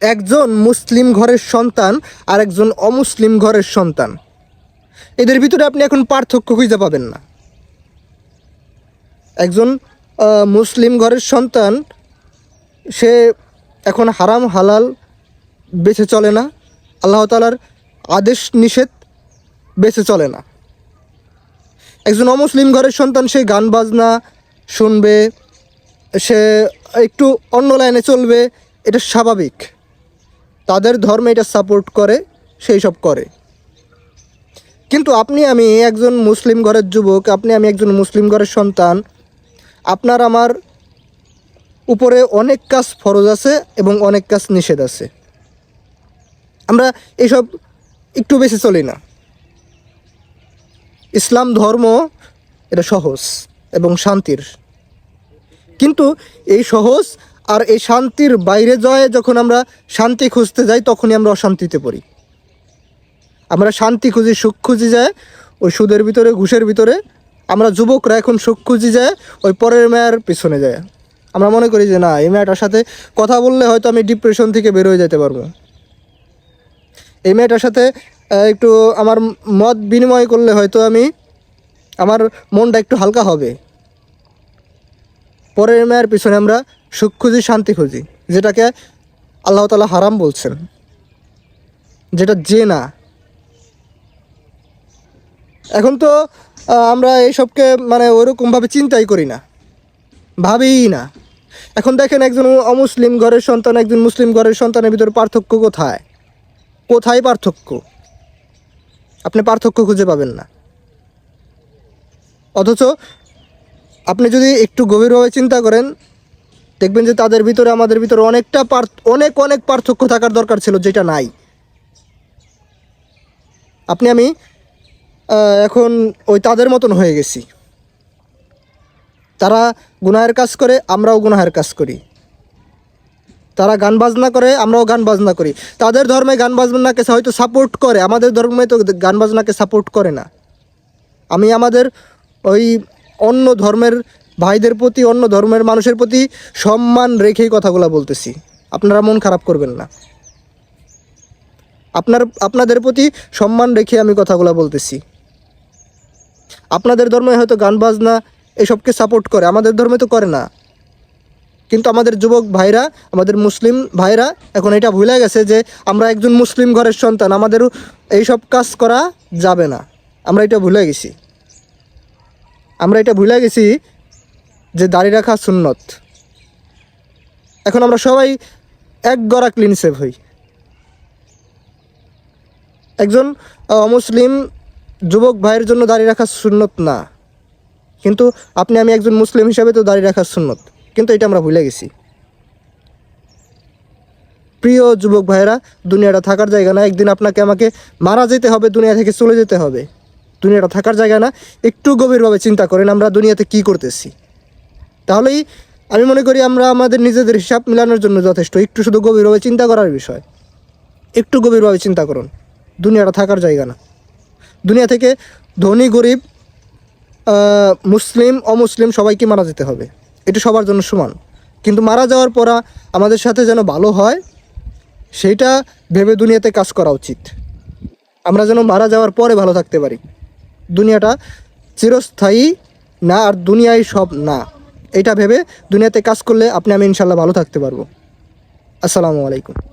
একজন মুসলিম ঘরের সন্তান আর একজন অমুসলিম ঘরের সন্তান। এদের ভিতরে আপনি এখন পার্থক্য খুঁজে পাবেন না। একজন মুসলিম ঘরের সন্তান, সে এখন হারাম, হালাল বেছে চলে না। আল্লাহ তালার আদেশ নিষেধ বেছে চলে না। একজন অমুসলিম ঘরের সন্তান, সে গান বাজনা শুনবে, সে একটু অন্য লাইনে চলবে, এটা স্বাভাবিক। ধর্মে এটা সাপোর্ট করে, সেই সব করে। কিন্তু আপনি আমি একজন মুসলিম ঘরের যুবক, আপনি আমি একজন মুসলিম ঘরের সন্তান, আপনার আমার উপরে অনেক কাজ ফরজ আছে এবং অনেক কাজ নিষেধ আছে। আমরা এইসব একটু বেশি চলি না। ইসলাম ধর্ম এটা সহজ এবং শান্তির। কিন্তু এই সহজ আর এই শান্তির বাইরে যায়, যখন আমরা শান্তি খুঁজতে যাই, তখনই আমরা অশান্তিতে পড়ি। আমরা শান্তি খুঁজি, সুখ খুঁজি যায়, ওই সুদের ভিতরে, ঘুষের ভিতরে। আমরা যুবকরা এখন সুখ খুঁজি যায়, ওই পরের মেয়ের পিছনে যায়। আমরা মনে করি যে, না, এই মেয়েটার সাথে কথা বললে হয়তো আমি ডিপ্রেশন থেকে বের হয়ে যেতে পারব। এই মেয়েটার সাথে একটু আমার মত বিনিময় করলে হয়তো আমি, আমার মনটা একটু হালকা হবে। পরের মেয়ের পিছনে আমরা সুখ খুঁজি, শান্তি খুঁজি, যেটাকে আল্লাহ তালা হারাম বলছেন। যেটা যে না এখন তো আমরা এইসবকে মানে ওরকমভাবে চিন্তাই করি না, ভাবিই না। এখন দেখেন একজন অমুসলিম ঘরের সন্তান, একজন মুসলিম ঘরের সন্তানের ভিতরে পার্থক্য কোথায়? কোথায় পার্থক্য? আপনি পার্থক্য খুঁজে পাবেন না। অথচ আপনি যদি একটু গভীরভাবে চিন্তা করেন, দেখবেন যে তাদের ভিতরে, আমাদের ভিতরে অনেকটা অনেক অনেক পার্থক্য থাকার দরকার ছিল, যেটা নাই। আপনি, আমি এখন ওই তাদের মতন হয়ে গেছি। তারা গুনাহের কাজ করে, আমরাও গুনাহের কাজ করি। তারা গান বাজনা করে, আমরাও গান বাজনা করি। তাদের ধর্মে গান বাজনাকে হয়তো সাপোর্ট করে, আমাদের ধর্মে তো গান বাজনাকে সাপোর্ট করে না। আমি আমাদের ওই অন্য ধর্মের ভাইদের প্রতি, অন্য ধর্মের মানুষের প্রতি সম্মান রেখেই কথাগুলো বলতেছি। আপনারা মন খারাপ করবেন না। আপনার, আপনাদের প্রতি সম্মান রেখে আমি কথাগুলো বলতেছি। আপনাদের ধর্মে হয়তো গান, বাজনা এসবকে সাপোর্ট করে, আমাদের ধর্মে তো করে না। কিন্তু আমাদের যুবক ভাইরা, আমাদের মুসলিম ভাইরা এখন এটা ভুলে গেছে যে আমরা একজন মুসলিম ঘরের সন্তান, আমাদেরও এইসব কাজ করা যাবে না। আমরা এটা ভুলে গেছি। আমরা এটা ভুলে গেছি যে দাড়ি রাখা সুন্নত। এখন আমরা সবাই এক গড়া ক্লিন সেভ হই। একজন অমুসলিম যুবক ভাইয়ের জন্য দাড়ি রাখা সুন্নত না। কিন্তু আপনি আমি একজন মুসলিম হিসাবে তো দাড়ি রাখা সুন্নত। কিন্তু এটা আমরা ভুলে গেছি। প্রিয় যুবক ভাইয়েরা, দুনিয়াটা থাকার জায়গা না। একদিন আপনাকে আমাকে মারা যেতে হবে, দুনিয়া থেকে চলে যেতে হবে। দুনিয়াটা থাকার জায়গা না, একটু গভীরভাবে চিন্তা করেন আমরা দুনিয়াতে কি করতেছি। তাহলেই আমি মনে করি আমরা আমাদের নিজেদের হিসাব মেলানোর জন্য যথেষ্ট, একটু শুধু গভীরভাবে চিন্তা করার বিষয়। একটু গভীরভাবে চিন্তা করুন, দুনিয়াটা থাকার জায়গা না। দুনিয়া থেকে ধনী, গরিব মুসলিম, অমুসলিম সবাইকে মারা যেতে হবে। এটা সবার জন্য সমান। কিন্তু মারা যাওয়ার পর আমাদের সাথে যেন ভালো হয়, সেইটা ভেবে দুনিয়াতে কাজ করা উচিত। আমরা যেন মারা যাওয়ার পরে ভালো থাকতে পারি। দুনিয়াটা চিরস্থায়ী না আর দুনিয়ায় সব না। এটা ভেবে দুনিয়াতে কাজ করলে আপনি আমি ইনশাল্লাহ ভালো থাকতে পারব। আসসালামু আলাইকুম।